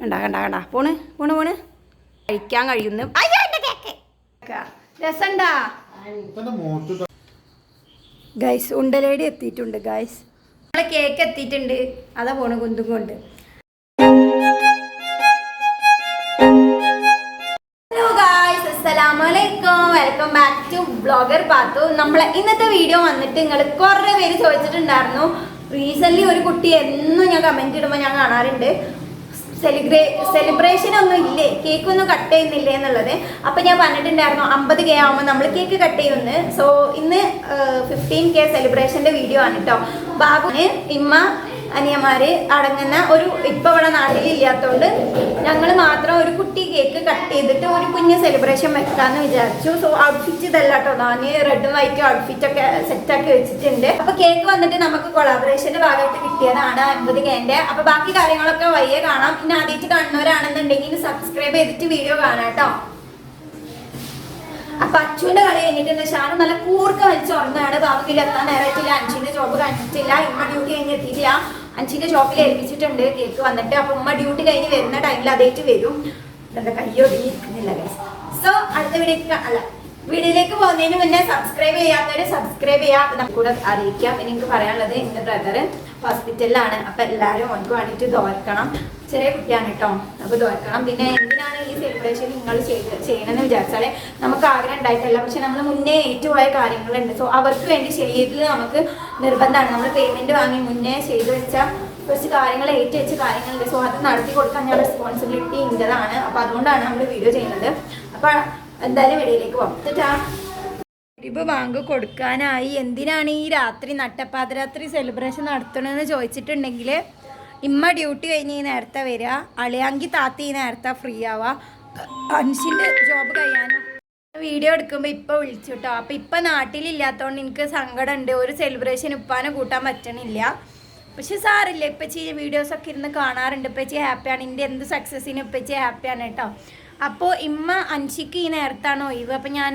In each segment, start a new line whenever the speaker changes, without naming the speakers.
കണ്ടാ കണ്ടാ കണ്ടാ. പോണ് പോണ് പോണ്. കഴിക്കാൻ കഴിയുന്നു. ഗൈസ് ഉണ്ടലേടി എത്തിയിട്ടുണ്ട് ഗൈസ് നമ്മളെ കേക്ക് എത്തിയിട്ടുണ്ട്. അതാ പോണ് കുന്തും കൊണ്ട്. Welcome back to blogger Pathu നമ്മളെ ഇന്നത്തെ വീഡിയോ വന്നിട്ട് നിങ്ങൾ കുറേ പേര് ചോദിച്ചിട്ടുണ്ടായിരുന്നു. റീസെന്റ് ഒരു കുട്ടി എന്നും ഞാൻ കമന്റ് ഇടുമ്പോൾ ഞാൻ കാണാറുണ്ട്. സെലിബ്രേ സെലിബ്രേഷൻ ഒന്നും ഇല്ലേ? കേക്ക് ഒന്നും കട്ട് ചെയ്യുന്നില്ലേ എന്നുള്ളത്. അപ്പൊ ഞാൻ പറഞ്ഞിട്ടുണ്ടായിരുന്നു അമ്പത് കെ ആവുമ്പോൾ നമ്മൾ കേക്ക് കട്ട് ചെയ്യുമെന്ന്. സോ ഇന്ന് ഫിഫ്റ്റീൻ കെ സെലിബ്രേഷന്റെ വീഡിയോ ആണ് കേട്ടോ ബാബുവിന് ഇമ്മ അനിയന്മാര് അടങ്ങുന്ന ഒരു ഇപ്പൊ ഇവിടെ നാട്ടിൽ ഇല്ലാത്തതുകൊണ്ട് ഞങ്ങൾ മാത്രം ഒരു കുട്ടി കേക്ക് കട്ട് ചെയ്തിട്ട് ഒരു കുഞ്ഞ് സെലിബ്രേഷൻ വെക്കാന്ന് വിചാരിച്ചു. സോ ഔട്ട്ഫിറ്റ് ഇതല്ല കേട്ടോ നാന് റെഡും വൈറ്റും ഔട്ട്ഫിറ്റ് ഒക്കെ സെറ്റ് ആക്കി വെച്ചിട്ടുണ്ട്. അപ്പൊ കേക്ക് വന്നിട്ട് നമുക്ക് കൊളാബറേഷന്റെ ഭാഗമായിട്ട് കിട്ടിയതാണ് അൻപത് കേന്റെ അപ്പൊ ബാക്കി കാര്യങ്ങളൊക്കെ വയ്യ കാണാം. പിന്നെ ആദ്യമായിട്ട് കാണുന്നവരാണെന്നുണ്ടെങ്കിൽ സബ്സ്ക്രൈബ് ചെയ്തിട്ട് വീഡിയോ കാണാം കേട്ടോ അപ്പൊ അച്ചുവിന്റെ കളി കഴിഞ്ഞിട്ടുണ്ട്. ഷാനു നല്ല കൂർക്ക വലിച്ചു ഉറങ്ങാണ് ബാബുക്കിൽ എത്താൻ നേരത്തില്ല അഞ്ചിന്റെ ജോബ് കഴിഞ്ഞിട്ടില്ല ഇമ്മ ഡ്യൂട്ടി കഴിഞ്ഞ് എത്തിയിട്ടില്ല. അഞ്ചിന്റെ ഷോപ്പിൽ ഏൽപ്പിച്ചിട്ടുണ്ട്. കേക്ക് വന്നിട്ട് അപ്പൊ ഉമ്മ ഡ്യൂട്ടി കഴിഞ്ഞ് വരുന്ന ടൈമിൽ അതേറ്റ് വരും. എന്താ കയ്യൊതുങ്ങിയിരിക്കുന്നില്ല സോ അടുത്ത വീഡിയോ അല്ല വീഡിയോയിലേക്ക് പോകുന്നതിന് മുന്നേ സബ്സ്ക്രൈബ് ചെയ്യാത്തവര് സബ്സ്ക്രൈബ് ചെയ്യാം. നമുക്ക് കൂടെ അറിയിക്കാം. എനിക്ക് പറയാനുള്ളത് എന്റെ ബ്രദർ ഹോസ്പിറ്റലിലാണ് അപ്പൊ എല്ലാവരും ഓർക്ക് വേണ്ടിയിട്ട് തോർക്കണം ചെറിയ കുട്ടിയാണ് കേട്ടോ. അപ്പൊ തോൽക്കണം പിന്നെ എന്തിനാണ് ഈ സെലിബ്രേഷൻ നിങ്ങൾ ചെയ്യണമെന്ന് വിചാരിച്ചാൽ നമുക്ക് ആഗ്രഹം ഉണ്ടായിട്ടല്ല. പക്ഷെ നമ്മൾ മുന്നേ ഏറ്റുപോയ കാര്യങ്ങളുണ്ട്. സോ അവർക്ക് വേണ്ടി ചെയ്യൽ നമുക്ക് നിർബന്ധമാണ്. നമ്മൾ പേയ്മെന്റ് വാങ്ങി മുന്നേ ചെയ്തു വെച്ച കുറച്ച് കാര്യങ്ങൾ ഏറ്റു വെച്ച കാര്യങ്ങളുണ്ട്. സോ അത് നടത്തി കൊടുക്കാൻ ഞാൻ റെസ്പോൺസിബിലിറ്റി ഉണ്ടതാണ് അപ്പൊ അതുകൊണ്ടാണ് നമ്മൾ വീഡിയോ ചെയ്യുന്നത്. അപ്പൊ എന്തായാലും വീഡിയോയിലേക്ക് പോകാം ഇപ്പൊ ബാങ്ക് കൊടുക്കാനായി. എന്തിനാണ് ഈ രാത്രി നട്ടപ്പാതിരാത്രി സെലിബ്രേഷൻ നടത്തണമെന്ന് ചോദിച്ചിട്ടുണ്ടെങ്കിൽ ഇമ്മ ഡ്യൂട്ടി കഴിഞ്ഞ് ഈ നേരത്തെ വരിക അളിയാങ്കി താത്തി ഈ നേരത്തെ ഫ്രീ ആവുക. അൻഷിന്റെ ജോബ് കഴിയാനും? വീഡിയോ എടുക്കുമ്പോൾ ഇപ്പം വിളിച്ചു കേട്ടോ അപ്പം ഇപ്പം നാട്ടിലില്ലാത്തതുകൊണ്ട് എനിക്ക് സങ്കടമുണ്ട് ഒരു സെലിബ്രേഷൻ ഇപ്പാനെ കൂട്ടാൻ പറ്റണില്ല. പക്ഷെ സാറില്ല ഇപ്പച്ചി വീഡിയോസൊക്കെ ഇരുന്ന് കാണാറുണ്ട്. ഇപ്പച്ചി ഹാപ്പിയാണ് എന്റെ എന്ത് സക്സസ്സിന് ഇപ്പച്ചി ഹാപ്പിയാണ് കേട്ടോ അപ്പോൾ ഇമ്മ അൻഷിക്ക് ഈ നേരത്താണ് ഒഴിവ്. അപ്പം ഞാൻ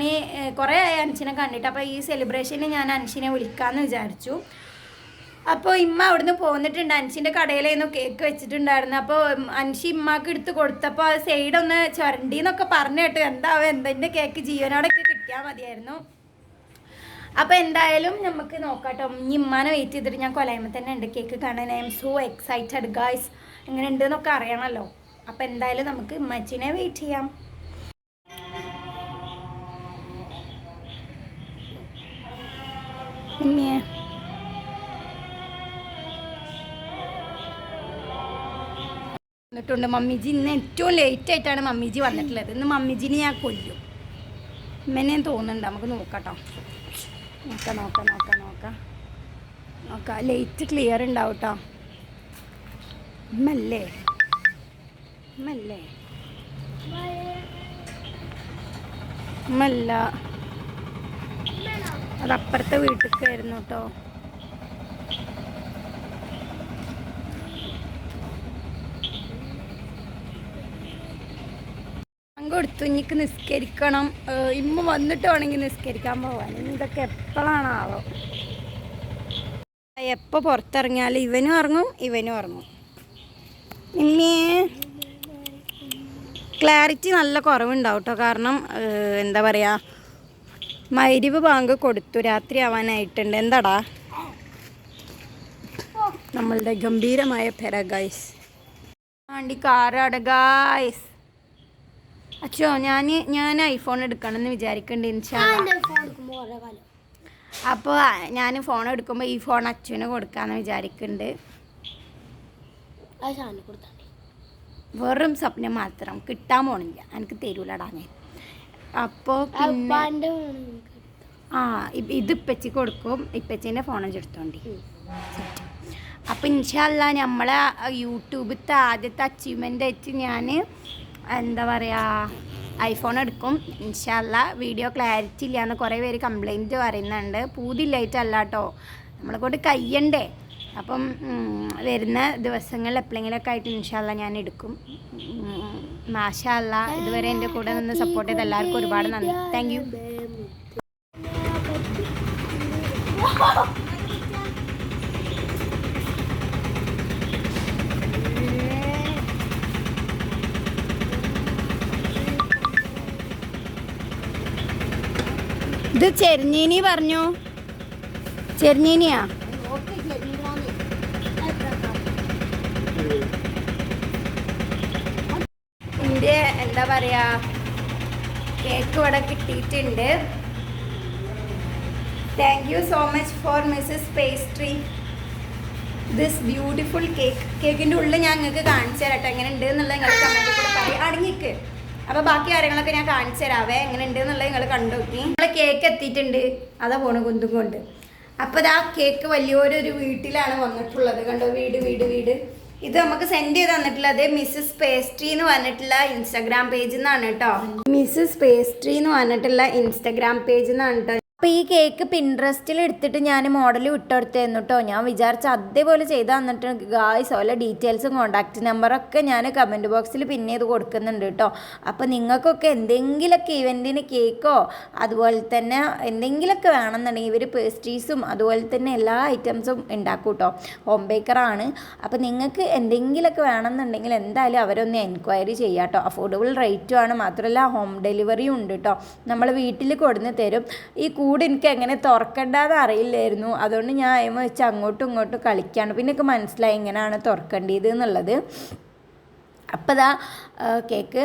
കുറേ ആയി അൻഷിനെ കണ്ടിട്ട്. അപ്പോൾ ഈ സെലിബ്രേഷന് ഞാൻ അൻഷിനെ വിളിക്കാമെന്ന് വിചാരിച്ചു. അപ്പോൾ ഇമ്മ അവിടുന്ന് പോന്നിട്ടുണ്ട്. അൻഷിന്റെ കടയിലായിരുന്നു കേക്ക് വെച്ചിട്ടുണ്ടായിരുന്നു അപ്പോൾ അൻഷി ഇമ്മക്ക് എടുത്ത് കൊടുത്തപ്പോൾ സൈഡ് ഒന്ന് ചുരണ്ടി എന്നൊക്കെ പറഞ്ഞു കേട്ടു. എന്താവും എന്തിന്റെ കേക്ക് ജീവനോടൊക്കെ കിട്ടിയാൽ മതിയായിരുന്നു. അപ്പോൾ എന്തായാലും നമുക്ക് നോക്കാട്ടോ. ഇനി ഇമ്മാനെ വെയിറ്റ് ചെയ്തിട്ട് ഞാൻ കൊലയമ്മ തന്നെ ഉണ്ട് കേക്ക് കാണാൻ. I'm so excited guys എങ്ങനെ ഉണ്ട് എന്നൊക്കെ അറിയണമല്ലോ അപ്പോൾ എന്തായാലും നമുക്ക് ഇമ്മച്ചിനെ വെയിറ്റ് ചെയ്യാം. ഇമ്മേ എന്നിട്ടുണ്ട് മമ്മിജി ഇന്ന് ഏറ്റവും ലേറ്റ് ആയിട്ടാണ് മമ്മിജി വന്നിട്ടുള്ളത്. ഇന്ന് മമ്മിജിനെ ഞാൻ കൊല്ലും. ഇമ്മനെ തോന്നുന്നുണ്ട്. നമുക്ക് നോക്കട്ടോ. നോക്കാം നോക്കാം നോക്കാം നോക്കാം. നോക്കാം. ലേറ്റ് ക്ലിയർ ഉണ്ടാവും കേട്ടോ ഇമ്മല്ലേ ഇമ്മല്ലേ ഇമ്മല്ല അതപ്പുറത്തെ വീട്ടിലേക്കായിരുന്നു കേട്ടോ കൊടുത്തു. ഇനിക്ക് നിസ്കരിക്കണം. ഇമ്മ വന്നിട്ട് വേണമെങ്കിൽ നിസ്കരിക്കാൻ പോവാൻ. ഇതൊക്കെ എപ്പോഴാണാവോ എപ്പോൾ പുറത്തിറങ്ങിയാലും ഇവനും ഇറങ്ങും ഇവനും ഇറങ്ങും ഇമ്മേ ക്ലാരിറ്റി നല്ല കുറവുണ്ടാവും കേട്ടോ കാരണം എന്താ പറയുക മൈരിവ് ബാങ്ക് കൊടുത്തു. രാത്രി ആവാനായിട്ടുണ്ട്. എന്താടാ? നമ്മളുടെ ഗംഭീരമായ പെര ഗൈസ് ആണ്ടി കാറാട് ഗായ്സ് അച്ഛോ ഞാൻ ഞാൻ ഐഫോൺ എടുക്കണം എന്ന് വിചാരിക്കുന്നുണ്ട് ഇൻഷാല്ല അപ്പോൾ ഞാൻ ഫോൺ എടുക്കുമ്പോൾ ഈ ഫോൺ അച്ഛന് കൊടുക്കാന്ന് വിചാരിക്കുന്നുണ്ട് വെറും സ്വപ്നം മാത്രം. കിട്ടാൻ പോണില്ല. എനിക്ക് തരൂലടാ ഞാൻ. അപ്പോൾ പിന്നെ ആ ഇത് ഇപ്പച്ചി കൊടുക്കും. ഇപ്പച്ചീന്റെ ഫോൺ എടുത്തോണ്ടി. അപ്പം ഇൻഷല്ല നമ്മളെ യൂട്യൂബിലത്തെ ആദ്യത്തെ അച്ചീവ്മെന്റ് ആയിട്ട് ഞാൻ എന്താ പറയുക ഐഫോൺ എടുക്കും. ഇൻഷല്ല വീഡിയോ ക്ലാരിറ്റി ഇല്ല എന്ന് കുറേ പേര് കംപ്ലൈന്റ് പറയുന്നുണ്ട്. പൂതില്ലായിട്ടല്ല കേട്ടോ നമ്മളെ കൊണ്ട് കയ്യണ്ടേ. അപ്പം വരുന്ന ദിവസങ്ങളിൽ എപ്പോഴെങ്കിലുമൊക്കെ ആയിട്ട് ഇൻഷല്ല ഞാൻ എടുക്കും. മാഷല്ല ഇതുവരെ എന്റെ കൂടെ നിന്ന് സപ്പോർട്ട് ചെയ്ത് എല്ലാവർക്കും ഒരുപാട് നന്ദി. താങ്ക് യു ഇത് ചെരിഞ്ഞീനി പറഞ്ഞു. ചെരിഞ്ഞീനിയാ? എന്റെ എന്താ പറയാ കേക്ക് ഇവിടെ കിട്ടിയിട്ടുണ്ട്. Thank you so much for missus pastry this beautiful cake കേക്കിന്റെ ഉള്ളിൽ ഞാൻ നിങ്ങൾക്ക് കാണിച്ചു തരട്ടെ എങ്ങനെ ഉണ്ട് എന്നുള്ളത് നിങ്ങൾ കമന്റിൽ കൂടെ അടങ്ങിക്ക്. അപ്പോൾ ബാക്കി കാര്യങ്ങളൊക്കെ ഞാൻ കാണിച്ചു തരാവേ എങ്ങനെ ഉണ്ട് എന്നുള്ളത് നിങ്ങൾ കണ്ടു നോക്കി. നമ്മളെ കേക്ക് എത്തിയിട്ടുണ്ട്. അതാ പോണ കുന്തും കൊണ്ട്. അപ്പോൾ ഇതാ കേക്ക് വലിയൊരു വീട്ടിലാണ് വന്നിട്ടുള്ളത്. കണ്ടോ? വീട് വീട് വീട്. ഇത് നമുക്ക് സെൻഡ് ചെയ്ത് തന്നിട്ടുള്ളത് മിസ്സസ് പേസ്ട്രി എന്ന് പറഞ്ഞിട്ടുള്ള ഇൻസ്റ്റാഗ്രാം പേജിൽ നിന്നാണ് കേട്ടോ. മിസ്സസ് പേസ്ട്രി എന്ന് പറഞ്ഞിട്ടുള്ള ഇൻസ്റ്റാഗ്രാം പേജിൽ നിന്നാണ് കേട്ടോ. അപ്പോൾ ഈ കേക്ക് പിൻട്രസ്റ്റിൽ എടുത്തിട്ട് ഞാൻ മോഡൽ വിട്ടെടുത്തായിരുന്നു കേട്ടോ ഞാൻ വിചാരിച്ച അതേപോലെ ചെയ്ത് തന്നിട്ട് ഗായ്സ് ഓല ഡീറ്റെയിൽസും കോൺടാക്റ്റ് നമ്പറൊക്കെ ഞാൻ കമന്റ് ബോക്സിൽ പിന്നെ ഇത് കൊടുക്കുന്നുണ്ട് കേട്ടോ അപ്പോൾ നിങ്ങൾക്കൊക്കെ എന്തെങ്കിലുമൊക്കെ ഇവന്റിന് കേക്കോ അതുപോലെ തന്നെ എന്തെങ്കിലുമൊക്കെ വേണമെന്നുണ്ടെങ്കിൽ ഇവർ പേസ്ട്രീസും അതുപോലെ തന്നെ എല്ലാ ഐറ്റംസും ഉണ്ടാക്കും കേട്ടോ ഹോം ബേക്കറാണ് അപ്പോൾ നിങ്ങൾക്ക് എന്തെങ്കിലുമൊക്കെ വേണമെന്നുണ്ടെങ്കിൽ എന്തായാലും അവരൊന്ന് എൻക്വയറി ചെയ്യാം കേട്ടോ അഫോർഡബിൾ റേറ്റുമാണ് മാത്രമല്ല ഹോം ഡെലിവറിയും ഉണ്ട് കേട്ടോ നമ്മൾ വീട്ടിൽ കൊടുന്ന് തരും. ഈ കൂട് എനിക്ക് എങ്ങനെ തുറക്കണ്ടെന്ന് അറിയില്ലായിരുന്നു. അതുകൊണ്ട് ഞാൻ അതിമ വെച്ച് അങ്ങോട്ടും ഇങ്ങോട്ടും കളിക്കുകയാണ് പിന്നെ എനിക്ക് മനസ്സിലായി എങ്ങനെയാണ് തുറക്കേണ്ടത് എന്നുള്ളത്. അപ്പോൾ ഇതാ കേക്ക്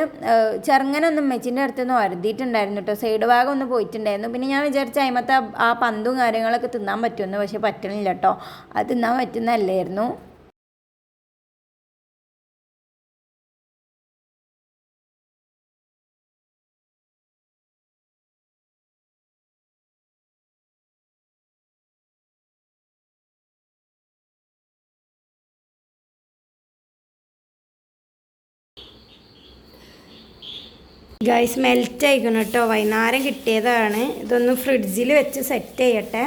ചെറുങ്ങനൊന്നും മെച്ചിന്റെ അടുത്തുനിന്ന് വരുതിയിട്ടുണ്ടായിരുന്നു കേട്ടോ. സൈഡ് ഭാഗം ഒന്ന് പോയിട്ടുണ്ടായിരുന്നു. പിന്നെ ഞാൻ വിചാരിച്ച അതിമത്തെ ആ പന്തും കാര്യങ്ങളൊക്കെ തിന്നാൻ പറ്റുമെന്ന് പക്ഷെ പറ്റണില്ല കേട്ടോ. അത് തിന്നാൻ പറ്റുന്നതല്ലായിരുന്നു. ഗൈസ് മെൽറ്റ് ആയിക്കണം കേട്ടോ വൈകുന്നേരം കിട്ടിയതാണ്. ഇതൊന്ന് ഫ്രിഡ്ജിൽ വെച്ച് സെറ്റ് ചെയ്യട്ടെ.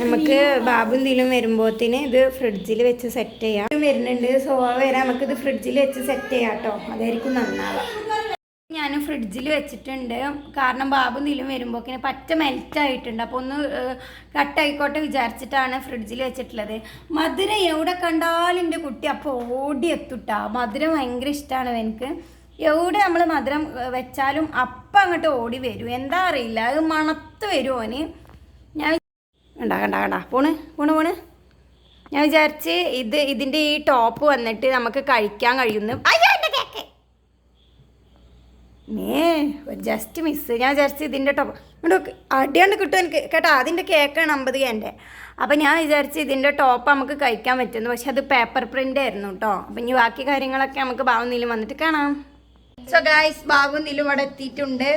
നമുക്ക് ബാബു എന്തെങ്കിലും വരുമ്പോത്തിന് ഇത് ഫ്രിഡ്ജിൽ വെച്ച് സെറ്റ് ചെയ്യാം. വരുന്നുണ്ട്. സോ വരാം നമുക്ക് ഇത് ഫ്രിഡ്ജിൽ വെച്ച് സെറ്റ് ചെയ്യാം കേട്ടോ അതായിരിക്കും നന്നാവാം. ഞാൻ ഫ്രിഡ്ജിൽ വെച്ചിട്ടുണ്ട്. കാരണം ബാബു എന്തെങ്കിലും വരുമ്പോഴേക്കിന് പറ്റ മെൽറ്റ് ആയിട്ടുണ്ട്. അപ്പോൾ ഒന്ന് കട്ടായിക്കോട്ടെ വിചാരിച്ചിട്ടാണ് ഫ്രിഡ്ജിൽ വെച്ചിട്ടുള്ളത്. മധുരം എവിടെ കണ്ടാലും എന്റെ കുട്ടി അപ്പോൾ ഓടി എത്തുട്ടാ. മധുരം ഭയങ്കര ഇഷ്ടമാണ് എനിക്ക് എവിടെ നമ്മൾ മധുരം വെച്ചാലും അപ്പം അങ്ങോട്ട് ഓടി വരും. എന്താ അറിയില്ല. അത് മണത്ത് വരും ഓന്. ഞാൻ കണ്ട കണ്ടാ കണ്ടാ. പോണ് പോണ് പോണ്. ഞാൻ വിചാരിച്ച് ഇത് ഇതിന്റെ ഈ ടോപ്പ് വന്നിട്ട് നമുക്ക് കഴിക്കാൻ കഴിയുന്നു. അയ്യോ എന്റെ കേക്ക് മേ ജസ്റ്റ് മിസ് ഞാൻ വിചാരിച്ച് ഇതിന്റെ ടോപ്പ് ഇങ്ങോട്ട് അടിയാണ്ട് കിട്ടും എനിക്ക്. കേട്ടോ അതിന്റെ കേക്കാണ് അമ്പത് എന്റെ. അപ്പം ഞാൻ വിചാരിച്ച് ഇതിന്റെ ടോപ്പ് നമുക്ക് കഴിക്കാൻ പറ്റുന്നു. പക്ഷെ അത് പേപ്പർ പ്രിന്റ് ആയിരുന്നു കേട്ടോ അപ്പം ഇനി ബാക്കി കാര്യങ്ങളൊക്കെ നമുക്ക് ബാവുന്നിലും വന്നിട്ട് കാണാം. സോ ഗായ്സ് ബാബു ഇവിടെ എത്തിയിട്ടുണ്ട്.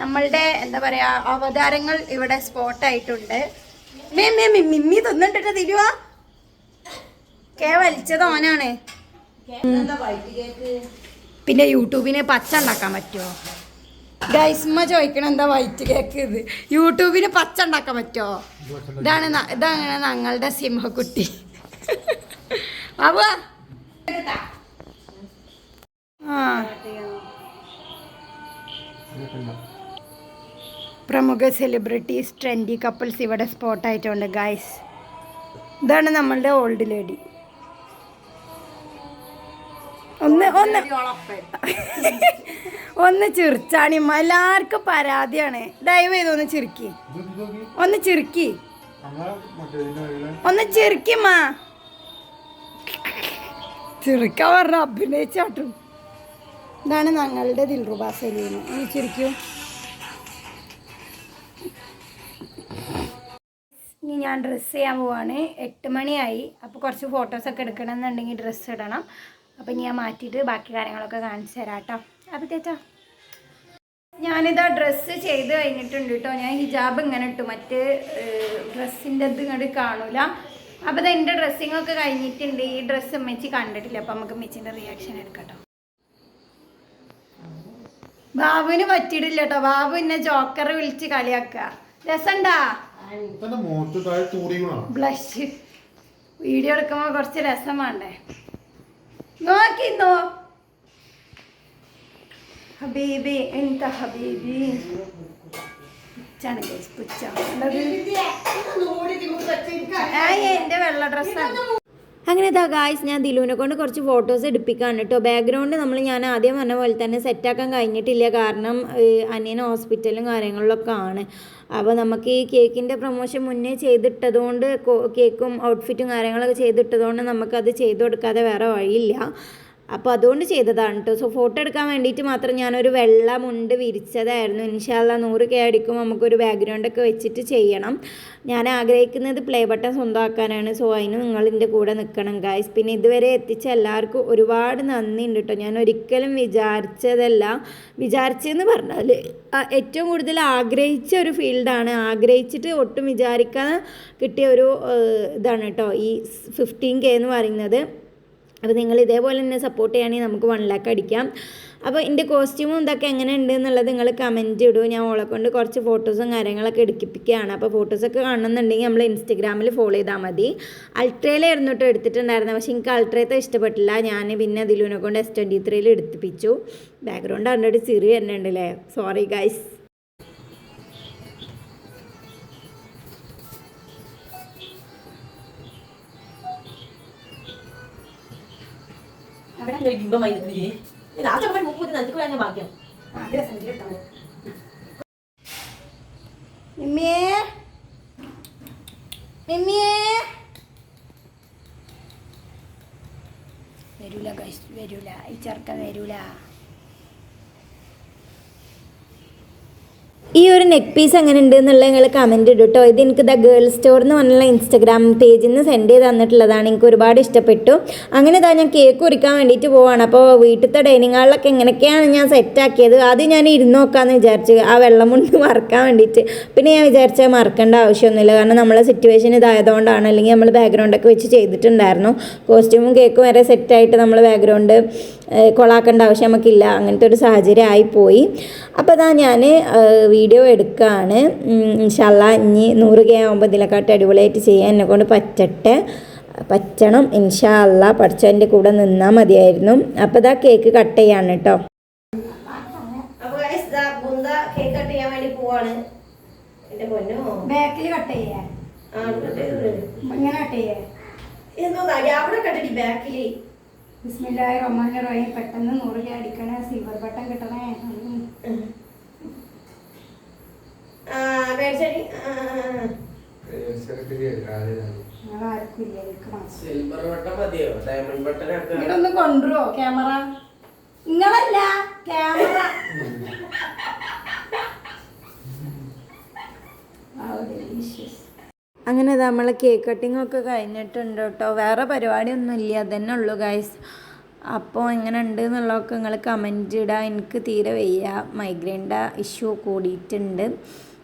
നമ്മളുടെ എന്താ പറയാ അവതാരങ്ങൾ ഇവിടെ സ്പോട്ട് ആയിട്ടുണ്ട്. മിമ്മി തിന്നിട്ടിട്ട് തിരുവാ? കേ വലിച്ചത് ഓനാണ്. പിന്നെ യൂട്യൂബിനെ പച്ച ഉണ്ടാക്കാൻ പറ്റുമോ ഗൈസ്മ ചോദിക്കണം എന്താ വൈറ്റ് കേക്ക് ഇത്? യൂട്യൂബിന് പച്ച ഉണ്ടാക്കാൻ പറ്റുമോ ഇതാണ് ഇതാണ് ഞങ്ങളുടെ സിംഹക്കുട്ടി. ബാബുവാ? ആ പ്രമുഖ സെലിബ്രിറ്റീസ് ട്രെൻഡി കപ്പിൾസ് ഇവിടെ സ്പോട്ടായിട്ടുണ്ട് ഗായ്സ് ഇതാണ് നമ്മളുടെ ഓൾഡ് ലേഡി ഒന്ന് ഒന്ന്. ഒന്ന് ചിരിച്ചാണിമ്മ എല്ലാവർക്കും പരാതിയാണ്. ദയവ് ചെയ്ത് ഒന്ന് ചിരിക്കി. ഒന്ന് ചിരിക്കി. ഒന്ന് ചിരിക്കിമ്മ ചിരിക്കാൻ പറഞ്ഞ അഭിനയിച്ചാട്ടും. ഇതാണ് ഞങ്ങളുടെ ദിൽറുബ സലീം. ഒന്ന് ചിരിക്കൂ ഇനി ഞാൻ ഡ്രസ്സ് ചെയ്യാൻ പോവാണ്. എട്ട് മണിയായി. അപ്പോൾ കുറച്ച് ഫോട്ടോസൊക്കെ എടുക്കണം എന്നുണ്ടെങ്കിൽ ഡ്രസ്സ് ഇടണം. അപ്പോൾ ഞാൻ മാറ്റിയിട്ട് ബാക്കി കാര്യങ്ങളൊക്കെ കാണിച്ചു തരാം കേട്ടോ. അപ്പോൾ ചേച്ചാ ഞാനിതാ ഡ്രസ്സ് ചെയ്ത് കഴിഞ്ഞിട്ടുണ്ട് കേട്ടോ. ഞാൻ ഹിജാബ് ഇങ്ങനെ ഇട്ടു. മറ്റ് ഡ്രസ്സിന്റെ ഇത് ഇങ്ങോട്ട് കാണൂല. അപ്പോൾ ഇത് എന്റെ ഡ്രസ്സിങ്ങൊക്കെ കഴിഞ്ഞിട്ടുണ്ട്. ഈ ഡ്രസ്സ് ഉമ്മച്ചി കണ്ടിട്ടില്ല. അപ്പോൾ നമുക്ക് ഉമ്മച്ചിന്റെ റിയാക്ഷൻ എടുക്കാം ബാബുവിന് പറ്റിയിട്ടില്ല കേട്ടോ ബാബു എന്നെ ജോക്കറെ വിളിച്ച് കളിയാക്കുക രസണ്ടാ? ബ്ലഷ് വീഡിയോ എടുക്കുമ്പോ കുറച്ച് രസം വേണ്ടേ? നോക്കിന്നോ ഹബീബി എന്ത ഹബീബി? പുച്ചാണ് പുച്ച. എന്റെ വെള്ള ഡ്രസ്സാണ് അങ്ങനെ ഇതാ ഗായ്സ് ഞാൻ ദിലുവിനെ കൊണ്ട് കുറച്ച് ഫോട്ടോസ് എടുപ്പിക്കാണ് കേട്ടോ ബാക്ക്ഗ്രൗണ്ട് നമ്മൾ ഞാൻ ആദ്യം പറഞ്ഞ പോലെ തന്നെ സെറ്റാക്കാൻ കഴിഞ്ഞിട്ടില്ല. കാരണം അനിയൻ ഹോസ്പിറ്റലും കാര്യങ്ങളിലൊക്കെ ആണ്. അപ്പോൾ നമുക്ക് ഈ കേക്കിന്റെ പ്രൊമോഷൻ മുന്നേ ചെയ്തിട്ടതുകൊണ്ട് കേക്കും ഔട്ട്ഫിറ്റും കാര്യങ്ങളൊക്കെ ചെയ്തിട്ടതുകൊണ്ട് നമുക്കത് ചെയ്തു കൊടുക്കാതെ വേറെ വഴിയില്ല. അപ്പോൾ അതുകൊണ്ട് ചെയ്തതാണ് കേട്ടോ സോ ഫോട്ടോ എടുക്കാൻ വേണ്ടിയിട്ട് മാത്രം ഞാനൊരു വെള്ള മുണ്ട് വിരിച്ചതായിരുന്നു. ഇൻഷാല്ല നൂറ് കെ അടിക്കുമ്പോൾ നമുക്കൊരു ബാക്ക്ഗ്രൗണ്ടൊക്കെ വെച്ചിട്ട് ചെയ്യണം. ഞാൻ ആഗ്രഹിക്കുന്നത് പ്ലേ ബട്ടൺ സ്വന്തമാക്കാനാണ്. സോ അതിന് നിങ്ങളിന്റെ കൂടെ നിൽക്കണം ഗായ്സ് പിന്നെ ഇതുവരെ എത്തിച്ച എല്ലാവർക്കും ഒരുപാട് നന്ദിയുണ്ട് കേട്ടോ ഞാൻ ഒരിക്കലും വിചാരിച്ചതല്ല. വിചാരിച്ചതെന്ന് പറഞ്ഞാൽ ഏറ്റവും കൂടുതൽ ആഗ്രഹിച്ച ഒരു ഫീൽഡാണ് ആഗ്രഹിച്ചിട്ട് ഒട്ടും വിചാരിക്കാതെ കിട്ടിയ ഒരു ഇതാണ് കേട്ടോ ഈ ഫിഫ്റ്റീൻ കെ എന്ന് പറയുന്നത്. അപ്പോൾ നിങ്ങൾ ഇതേപോലെ തന്നെ സപ്പോർട്ട് ചെയ്യുകയാണെങ്കിൽ നമുക്ക് വൺ ലാക്ക് അടിക്കാം. അപ്പോൾ എന്റെ കോസ്റ്റ്യൂമും ഇതൊക്കെ എങ്ങനെ ഉണ്ട് എന്നുള്ളത് നിങ്ങൾ കമന്റ് ഇടൂ. ഞാൻ ഓളെ കൊണ്ട് കുറച്ച് ഫോട്ടോസും കാര്യങ്ങളൊക്കെ എടുക്കിപ്പിക്കുകയാണ്. അപ്പോൾ ഫോട്ടോസൊക്കെ കാണുന്നുണ്ടെങ്കിൽ നമ്മൾ ഇൻസ്റ്റഗ്രാമിൽ ഫോളോ ചെയ്താൽ മതി. അൾട്രയിലായിരുന്നു കേട്ടോ എടുത്തിട്ടുണ്ടായിരുന്നത്. പക്ഷേ എനിക്ക് അൾട്രയത്തെ ഇഷ്ടപ്പെട്ടില്ല. ഞാൻ പിന്നെ ദിലുവിനെ കൊണ്ട് എസ് ട്വന്റി ത്രീയിൽ എടുത്തിപ്പിച്ചു. ബാക്ക്ഗ്രൗണ്ട് അതിന്റെ സിറി തന്നെ ഉണ്ട് ഉണ്ടല്ലേ സോറി ഗൈസ്
ഒരു ബിംബമായി നിൽക്കില്ലേ ലാസ്റ്റ് നമ്മൾ മുമ്പ് നഞ്ചിക്കൂടെ ഞാൻ ഭാഗ്യം
വരൂല ഗൈസ് വരൂല ഈ ചെറുക്കൻ വരൂല
ഈ ഒരു നെക്ക് പീസ് എങ്ങനെ ഉണ്ട് എന്നുള്ളത് നിങ്ങൾ കമന്റ് ഇടും കേട്ടോ ഇത് എനിക്ക് ദ ഗേൾ സ്റ്റോർ എന്ന് പറഞ്ഞുള്ള ഇൻസ്റ്റഗ്രാം പേജിൽ നിന്ന് സെൻഡ് ചെയ്ത് തന്നിട്ടുള്ളതാണ്. എനിക്ക് ഒരുപാട് ഇഷ്ടപ്പെട്ടു. അങ്ങനെ ഇതാ ഞാൻ കേക്ക് കുറിക്കാൻ വേണ്ടിയിട്ട് പോവാണ്. അപ്പോൾ വീട്ടിലത്തെ ഡൈനിങ് ഹാളിലൊക്കെ എങ്ങനെയൊക്കെയാണ് ഞാൻ സെറ്റാക്കിയത് അത് ഞാൻ ഇരുന്ന് നോക്കാമെന്ന് വിചാരിച്ചു. ആ വെള്ളം കൊണ്ട് മറക്കാൻ വേണ്ടിയിട്ട്. പിന്നെ ഞാൻ വിചാരിച്ചാൽ മറക്കേണ്ട ആവശ്യമൊന്നുമില്ല. കാരണം നമ്മളെ സിറ്റുവേഷൻ ഇതായതുകൊണ്ടാണ്. അല്ലെങ്കിൽ നമ്മൾ ബാക്ക്ഗ്രൗണ്ടൊക്കെ വെച്ച് ചെയ്തിട്ടുണ്ടായിരുന്നു. കോസ്റ്റ്യൂമും കേക്കും വരെ സെറ്റായിട്ട് നമ്മൾ ബാക്ക്ഗ്രൗണ്ട് കൊളാക്കേണ്ട ആവശ്യം നമുക്കില്ല. അങ്ങനത്തെ ഒരു സാഹചര്യം ആയിപ്പോയി. അപ്പോൾ അതാ ഞാൻ വീഡിയോ എടുക്കുകയാണ് ഇൻഷല്ല ഇനി നൂറ് കെ ആകുമ്പോൾ ഇതിനെക്കാട്ടി അടിപൊളിയായിട്ട് ചെയ്യാൻ എന്നെ കൊണ്ട് പറ്റട്ടെ. പറ്റണം. ഇൻഷാ അല്ല പഠിച്ചതിന്റെ കൂടെ നിന്നാൽ മതിയായിരുന്നു. അപ്പോൾ ഇതാ കേക്ക് കട്ട് ചെയ്യാണ് കേട്ടോ
കേക്ക് കട്ട് ചെയ്യാൻ വേണ്ടി പോവാണ്. എന്റെ പൊന്നോ?
ബാക്കിൽ കട്ട് ചെയ്യേ.
ആ ചെയ്ത് എന്തോ അവിടെ കട്ടടി ബാക്കിൽ.
ബിസ്മില്ലാഹി റഹ്മാനി റഹീം പെട്ടെന്ന് നൂറിലെ അടിക്കണേ സിൽവർ ബട്ടൺ കിട്ടണേ. ഒന്ന് കൊണ്ടുവരുമോ ക്യാമറ? ക്യാമറ.
അങ്ങനെ നമ്മൾ കേക്ക് കട്ടിംഗ് ഒക്കെ കഴിഞ്ഞിട്ടുണ്ട് കേട്ടോ. വേറെ പരിപാടിയൊന്നും ഇല്ല അതന്നെ ഉള്ളൂ ഗൈസ് അപ്പോൾ എങ്ങനെ ഉണ്ട് എന്നുള്ളതൊക്കെ നിങ്ങൾ കമന്റ് ഇടുക എനിക്ക് തീരെ വയ്യ. മൈഗ്രെയിന്റെ ഇഷ്യൂ കൂടിയിട്ടുണ്ട്.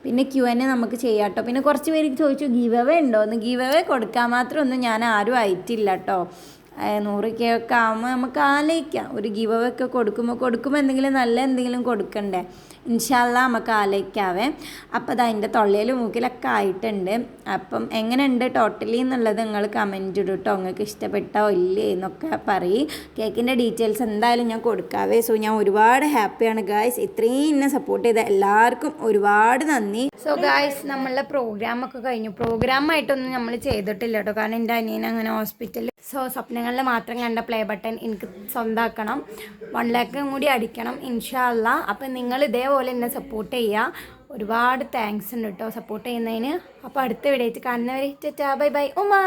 പിന്നെ ക്യു എൻ നമുക്ക് ചെയ്യാം കേട്ടോ. പിന്നെ കുറച്ച് പേര് ചോദിച്ചു ഗീവ് അവേ ഉണ്ടോ? എന്ന്. ഗീവ് അവേ കൊടുക്കാൻ മാത്രമൊന്നും ഞാൻ ആരും ആയിട്ടില്ല കേട്ടോ. നൂറ് കെ ഒക്കെ ആകുമ്പോൾ നമുക്ക് ആലോചിക്കാം. ഒരു ഗീവ് അവേ ഒക്കെ കൊടുക്കുമ്പോൾ കൊടുക്കുമ്പോൾ എന്തെങ്കിലും നല്ല എന്തെങ്കിലും കൊടുക്കണ്ടേ? ഇൻഷാല്ല നമുക്ക് ആലോചിക്കാവേ. അപ്പോൾ അത് അതിന്റെ തൊള്ളയിലും മൂക്കിലൊക്കെ ആയിട്ടുണ്ട്. അപ്പം എങ്ങനെയുണ്ട് ടോട്ടലി എന്നുള്ളത് നിങ്ങൾ കമന്റ് ഇടും നിങ്ങൾക്ക് ഇഷ്ടപ്പെട്ടോ ഇല്ലേ എന്നൊക്കെ പറയും. കേക്കിന്റെ ഡീറ്റെയിൽസ് എന്തായാലും ഞാൻ കൊടുക്കാവേ. സോ ഞാൻ ഒരുപാട് ഹാപ്പിയാണ് ഗായ്സ് ഇത്രയും എന്നെ സപ്പോർട്ട് ചെയ്ത എല്ലാവർക്കും ഒരുപാട് നന്ദി.
സോ ഗായ്സ് നമ്മളുടെ പ്രോഗ്രാം ഒക്കെ കഴിഞ്ഞു. പ്രോഗ്രാം ആയിട്ടൊന്നും നമ്മൾ ചെയ്തിട്ടില്ല കേട്ടോ കാരണം എന്റെ അനിയൻ അങ്ങനെ ഹോസ്പിറ്റലിൽ സോ സ്വപ്നങ്ങളിൽ മാത്രം കണ്ട പ്ലേ ബട്ടൺ എനിക്ക് സ്വന്തമാക്കണം വൺ ലാക്കും കൂടി അടിക്കണം ഇൻഷാല്ല അപ്പം നിങ്ങൾ ഇതേപോലെ എന്നെ സപ്പോർട്ട് ചെയ്യുക ഒരുപാട് താങ്ക്സ് ഉണ്ട് കേട്ടോ സപ്പോർട്ട് ചെയ്യുന്നതിന്. അപ്പോൾ അടുത്ത വീഡിയോ കാണുന്നവരെ ബൈ ബൈ ഉമാ